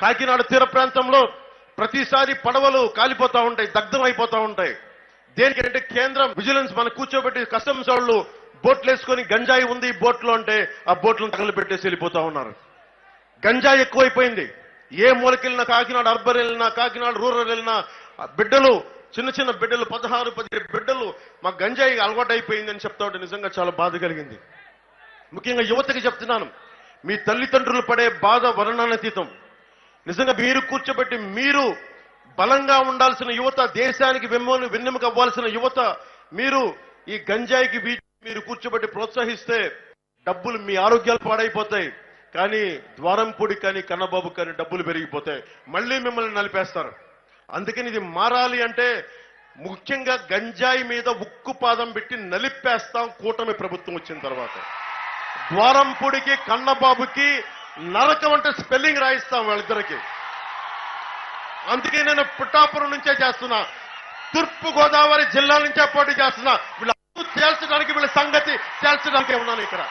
కాకినాడ తీర ప్రాంతంలో ప్రతిసారి పడవలు కాలిపోతా ఉంటాయి దగ్ధం అయిపోతా ఉంటాయి దేనికంటే కేంద్రం విజిలెన్స్ మన కూర్చోబెట్టి కస్టమ్స్ వాళ్ళు బోట్లు వేసుకొని గంజాయి ఉంది బోట్లో అంటే ఆ బోట్లను తగలబెట్టేసి వెళ్ళిపోతా ఉన్నారు. గంజాయి ఎక్కువైపోయింది. ఏ మూలకెళ్ళినా కాకినాడ అర్బన్ వెళ్ళినా కాకినాడ రూరల్ వెళ్ళినా ఆ బిడ్డలు చిన్న చిన్న బిడ్డలు పదహారు పది బిడ్డలు మా గంజాయి అలవాటు అని చెప్తా ఉంటే నిజంగా చాలా బాధ కలిగింది. ముఖ్యంగా యువతకి చెప్తున్నాను. మీ తల్లిదండ్రులు పడే బాధ వర్ణానతీతం. నిజంగా మీరు కూర్చోబెట్టి మీరు బలంగా ఉండాల్సిన యువత దేశానికి వెన్నెము వెన్నెముక అవ్వాల్సిన యువత మీరు ఈ గంజాయికి మీరు కూర్చోబెట్టి ప్రోత్సహిస్తే డబ్బులు మీ ఆరోగ్యాలు పాడైపోతాయి. కానీ ద్వారంపూడి కానీ కన్నబాబు కానీ డబ్బులు పెరిగిపోతాయి. మళ్ళీ మిమ్మల్ని నలిపేస్తారు. అందుకని ఇది మారాలి అంటే ముఖ్యంగా గంజాయి మీద ఉక్కు పాదం పెట్టి నలిపేస్తాం కూటమి ప్రభుత్వం వచ్చిన తర్వాత. ద్వారంపూడికి కన్నబాబుకి నరకం అంటే స్పెల్లింగ్ రాయిస్తాం వాళ్ళిద్దరికి. అందుకే నేను పుట్టాపురం నుంచే చేస్తున్నా. తూర్పు గోదావరి జిల్లా నుంచే పోటీ చేస్తున్నా. వీళ్ళ తేల్చడానికి వీళ్ళ సంగతి తేల్చడానికే ఉన్నాను ఇక్కడ.